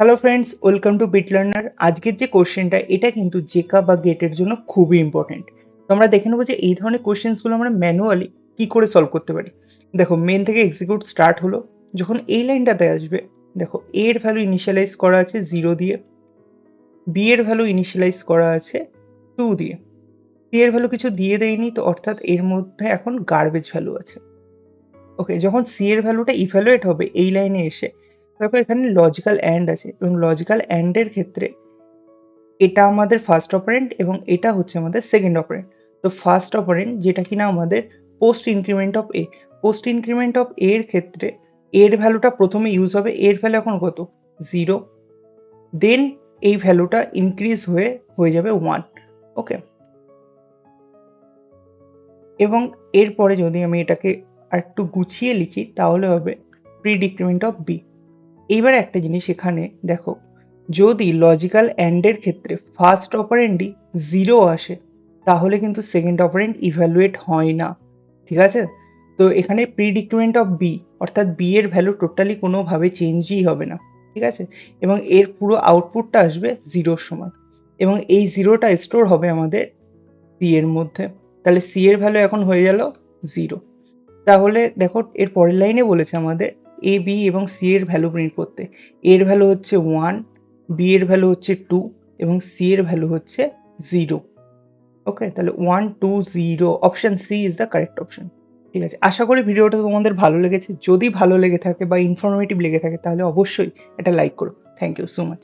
Hello friends welcome to bit learner আজকের যে কোশ্চেনটা এটা কিন্তু জেকা বা গেটের জন্য খুবই ইম্পর্টেন্ট তো আমরা দেখে নেব যে এই ধরনের কোশ্চেন্সগুলো আমরা ম্যানুয়ালি কি করে সলভ করতে পারি। দেখো মেন থেকে এক্সিকিউট স্টার্ট হলো। যখন এই লাইনটাতে আসবে, দেখো এ এর ভ্যালু ইনিশিয়ালাইজ করা আছে জিরো দিয়ে বি এর ভ্যালু ইনিশিয়ালাইজ করা আছে টু দিয়ে। সি এর ভ্যালু কিছু দিয়ে দেয়নি, তো অর্থাৎ এর মধ্যে এখন গার্বেজ ভ্যালু আছে। ওকে যখন সি এর ভ্যালুটা ইভ্যালুয়েট হবে, এই লাইনে এসে দেখো এখানে লজিক্যাল অ্যান্ড আছে এবং লজিক্যাল অ্যান্ডের ক্ষেত্রে এটা আমাদের ফার্স্ট অপারেন্ট এবং এটা হচ্ছে আমাদের সেকেন্ড অপারেন্ট তো ফার্স্ট অপারেন্ট যেটা কিনা আমাদের post increment of a post increment of এর ক্ষেত্রে এর ভ্যালুটা প্রথমে ইউজ হবে এর ভ্যালু এখন কত? জিরো দেন এই ভ্যালুটা ইনক্রিজ হয়ে হয়ে যাবে ওয়ান ওকে এবং এরপরে যদি আমি এটাকে একটু গুছিয়ে লিখি, তাহলে হবে প্রি ডিক্রিমেন্ট অফ বি এইবার একটা জিনিস এখানে দেখো, যদি লজিক্যাল অ্যান্ডের ক্ষেত্রে ফার্স্ট অপারেন্টই জিরো আসে, তাহলে কিন্তু সেকেন্ড অপারেন্ট ইভ্যালুয়েট হয় না, ঠিক আছে? তো এখানে প্রিডিক্রিমেন্ট অফ বি অর্থাৎ বি এর ভ্যালু টোটালি কোনোভাবে চেঞ্জই হবে না, ঠিক আছে? এবং এর পুরো আউটপুটটা আসবে জিরোর সমান, এবং এই জিরোটা স্টোর হবে আমাদের সি এর মধ্যে, তাহলে সি এর ভ্যালু এখন হয়ে গেল জিরো তাহলে দেখো এর পরের লাইনে বলেছে আমাদের এ বি এবং সি এর ভ্যালু প্রিন্ট করতে। এর ভ্যালু হচ্ছে ওয়ান বি এর ভ্যালু হচ্ছে টু এবং সি এর ভ্যালু হচ্ছে জিরো ওকে তাহলে one two zero option c is the correct option ঠিক আছে? আশা করি ভিডিওটা তোমাদের ভালো লেগেছে। যদি ভালো লেগে থাকে বা ইনফরমেটিভ লেগে থাকে, তাহলে অবশ্যই এটা লাইক করো। Thank you so much